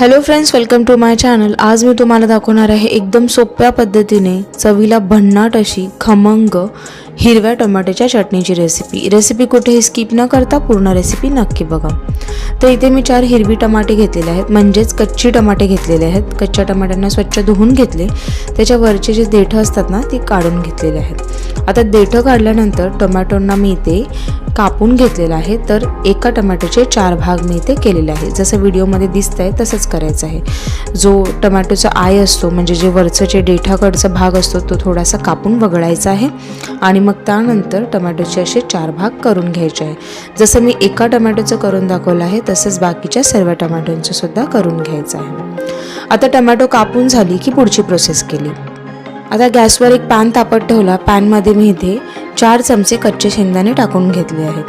Hello friends welcome to my channel आज मी तुम्हाला दाखवणार आहे एकदम सोप्या पद्धतीने चवीला भन्नाट अशी खमंग हिरव्या टोमॅटोच्या चटणीची रेसिपी रेसिपी कुठेही स्किप न करता पूर्ण रेसिपी नक्की बघा. तर इथे मी चार हिरवी टमाटे घेतलेले आहेत म्हणजेच कच्ची टमाटे घेतलेले आहेत. कच्च्या टमाट्यांना स्वच्छ धुवून घेतले. त्याच्या वरचे जे देठं असतात ना ती काढून घेतलेले आहेत. आता देठं काढल्यानंतर टोमॅटोंना मी इथे कापून घेतलेलं आहे तर एका टमॅटोचे चार भाग मी इथे केलेले आहे. जसं व्हिडिओमध्ये दिसत आहे तसंच करायचं आहे. जो टमॅटोचा आय असतो म्हणजे जे वरचं जे डेठाकडचा भाग असतो तो थोडासा कापून वगळायचा आहे. आणि मग त्यानंतर टमॅटोचे असे चार भाग करून घ्यायचे आहे. जसं मी एका टमॅटोचं करून दाखवलं आहे तसंच बाकीच्या सर्व टमॅटोंचं सुद्धा करून घ्यायचं आहे. आता टमॅटो कापून झाली की पुढची प्रोसेस केली. आता गॅसवर एक पॅन तापत ठेवला. पॅनमध्ये मी इथे चार चमचे कच्चे शेंगदाणे टाकून घेतले आहेत.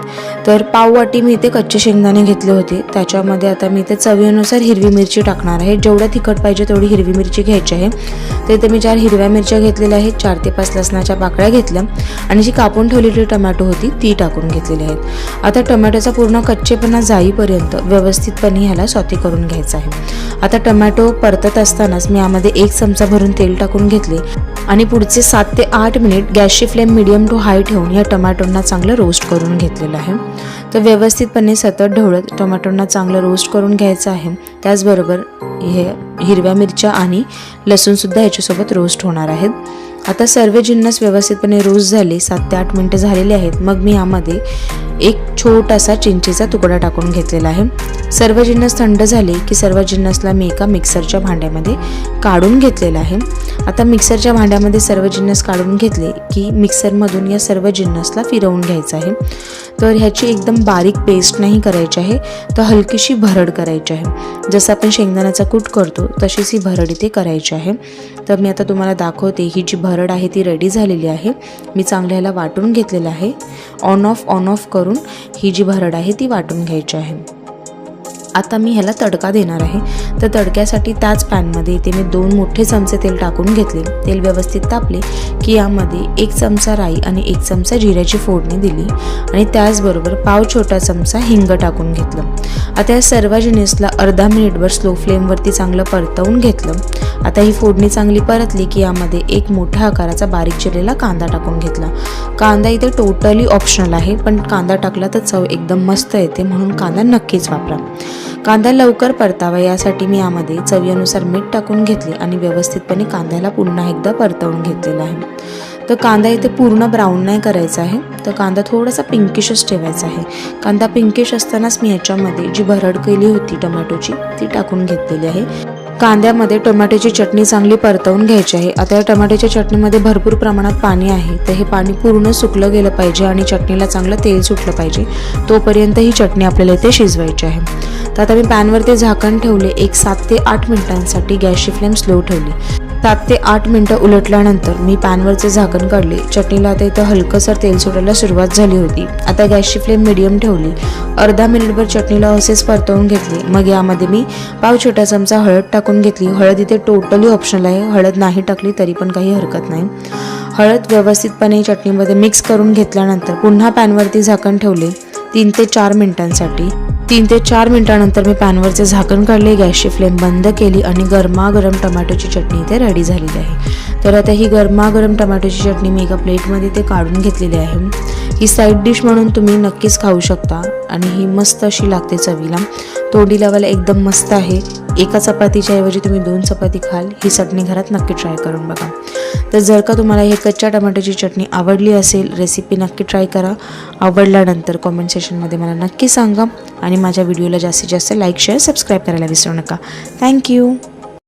तर पाववाटी मी इथे कच्चे शेंगदाणे घेतले होते. त्याच्यामध्ये आता मी इथे चवीनुसार हिरवी मिरची टाकणार आहे. जेवढं तिखट पाहिजे तेवढी हिरवी मिरची घ्यायची आहे. तर इथे मी चार हिरव्या मिरच्या घेतलेल्या आहेत चार ते पाच लसणाच्या पाकळ्या घेतल्या आणि जी कापून ठेवलेली टमॅटो होती ती टाकून घेतलेली आहेत. आता टमॅटोचा पूर्ण कच्चेपणा जाईपर्यंत व्यवस्थितपणे ह्याला स्वती करून घ्यायचा आहे. आता टमॅटो परतत असतानाच मी यामध्ये एक चमचा भरून तेल टाकून घेतले आणि पुढचे सात ते आठ मिनिट गॅसची फ्लेम मिडियम टू हाय ठेवून या टमॅटोंना चांगलं रोस्ट करून घेतलेलं आहे. तर व्यवस्थितपणे सतत ढवळत टमॅटोंना चांगलं रोस्ट करून घ्यायचं आहे. त्याचबरोबर हे हिरव्या मिरच्या आणि लसूणसुद्धा ह्याच्यासोबत रोस्ट होणार आहेत. आता सर्व जिन्नस व्यवस्थितपणे रोज झाले सात ते आठ मिनटं झालेले आहेत. मग मी यामध्ये एक छोटासा चिंचेचा तुकडा टाकून घेतलेला आहे. सर्व जिन्नस थंड झाले की सर्व जिन्नसला मी एका मिक्सरच्या भांड्यामध्ये काढून घेतलेला आहे. आता मिक्सरच्या भांड्यामध्ये सर्व जिन्नस काढून घेतले की मिक्सरमधून या सर्व जिन्नसला फिरवून घ्यायचं आहे. तर ह्याची एकदम बारीक पेस्ट नाही करायची आहे तर हलकीशी भरड करायची आहे. जसं आपण शेंगदाण्याचा कूट करतो तशीच ही भरड इथे करायची आहे. तर मी आता तुम्हाला दाखवते ही जी भरड आहे ती रेडी झालेली आहे. मी चांगल्या ह्याला वाटून घेतलेलं आहे. ऑन ऑफ ऑन ऑफ करून ही जी भरड आहे ती वाटून घ्यायची आहे. आता मी ह्याला तडका देणार आहे. तर तडक्यासाठी त्याच पॅनमध्ये इथे मी दोन मोठे चमचे तेल टाकून घेतले. तेल व्यवस्थित तापले की यामध्ये एक चमचा राई आणि एक चमचा जिऱ्याची फोडणी दिली आणि त्याचबरोबर पाव छोटा चमचा हिंग टाकून घेतलं. आता या सर्व जिनिसला अर्धा मिनिटभर स्लो फ्लेमवरती चांगलं परतवून घेतलं. आता ही फोडणी चांगली परतली की यामध्ये एक मोठ्या आकाराचा बारीक चिरलेला कांदा टाकून घेतला. कांदा इथे टोटली ऑप्शनल आहे पण कांदा टाकला तर चव एकदम मस्त येते म्हणून कांदा नक्कीच वापरा. कांदा लवकर परतावा यासाठी मी यामध्ये चवीनुसार मीठ टाकून घेतले आणि व्यवस्थितपणे कांद्याला पुन्हा एकदा परतवून घेतलेला आहे. तर कांदा इथे पूर्ण ब्राऊन नाही करायचा आहे तर कांदा थोडासा पिंकिशच ठेवायचा आहे. कांदा पिंकिश असतानाच मी याच्यामध्ये जी भरड केली होती टोमॅटोची ती टाकून घेतलेली आहे. कांद्यामध्ये टोमॅटोची चटणी चांगली परतवून घ्यायची आहे. आता या टोमॅटोच्या चटणीमध्ये भरपूर प्रमाणात पाणी आहे. तर हे पाणी पूर्ण सुकलं गेलं पाहिजे आणि चटणीला चांगलं तेल सुटलं पाहिजे. तोपर्यंत ही चटणी आपल्याला इथे शिजवायची आहे. तर आता मी पॅनवरती झाकण ठेवले. एक सात ते आठ मिनिटांसाठी गॅसची फ्लेम स्लो ठेवली. सात ते आठ मिनटं उलटल्यानंतर मी पॅनवरचे झाकण काढले. चटणीला आता इथं हलकंसर तेल सुटायला सुरुवात झाली होती. आता गॅसची फ्लेम मिडियम ठेवली. अर्धा मिनिटभर चटणीला असेच परतवून घेतले. मग यामध्ये मी पाव छोटा चमचा हळद टाकून घेतली. हळद इथे टोटली ऑप्शनल आहे. हळद नाही टाकली तरी पण काही हरकत नाही. हळद व्यवस्थितपणे चटणीमध्ये मिक्स करून घेतल्यानंतर पुन्हा पॅनवरती झाकण ठेवले. तीन ते चार मिनिटांसाठी. तीन ते चार मिनिटानंतर मी पॅनवरचे झाकण काढले गॅसची फ्लेम बंद केली आणि गरमागरम टमॅटोची चटणी इथे रेडी झालेली आहे. तर आता ही गरमागरम टमॅटोची चटणी मी एका प्लेटमध्ये ते काढून घेतलेली आहे. ही साईड डिश म्हणून तुम्ही नक्कीच खाऊ शकता आणि ही मस्त अशी लागते चवीला. तोंडी लावायला एकदम मस्त आहे. एका चपातीच्या ऐवजी तुम्ही दोन चपाती खाल ही चटणी घरात नक्की ट्राय करून बघा. तर जर का तुम्हाला हे कच्च्या टमाट्याची चटणी आवडली असेल रेसिपी नक्की ट्राय करा. आवडल्यानंतर कॉमेंट सेशनमध्ये मला नक्की सांगा. आणि माझ्या व्हिडिओला जास्तीत जास्त लाईक शेअर सबस्क्राईब करायला विसरू नका. थँक्यू